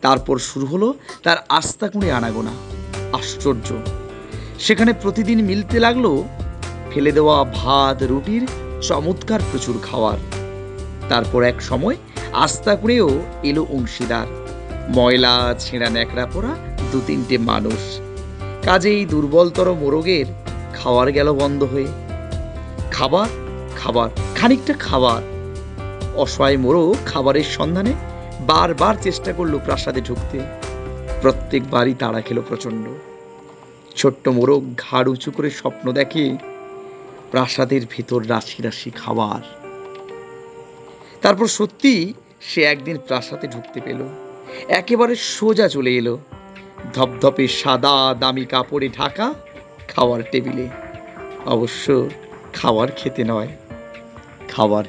তারপর শুরু হলো তার আস্থা কুঁড়ে আনাগোনা। আশ্চর্য। সেখানে প্রতিদিন মিলতে লাগল ফেলে দেওয়া ভাত, রুটির চমৎকার প্রচুর খাওয়ার। তারপর এক সময় আস্থা করেও এলো অংশীদার। ময়লা, ছেঁড়া ন্যাকড়া পরা দু তিনটে মানুষ। কাজেই দুর্বলতর মোরগের খাওয়ার গেল বন্ধ হয়ে। খাবার খাবার, খানিকটা খাবার। অসহায় মোরগ খাবারের সন্ধানে বারবার চেষ্টা করল প্রাসাদে ঢুকতে। প্রত্যেকবারই তাড়া খেলো প্রচণ্ড। ছোট্ট মোরগ ঘাড় উঁচু করে স্বপ্ন দেখে প্রাসাদের ভেতর রাশি রাশি খাবার। তারপর সত্যি সে একদিন প্রাসাদে ঢুকতে পেল। একেবারে সোজা চলে এলো। ধপধপে সাদা দামি কাপড়ে ঢাকা খাওয়ার টেবিলে। অবশ্য খাবার খেতে নয় খাবার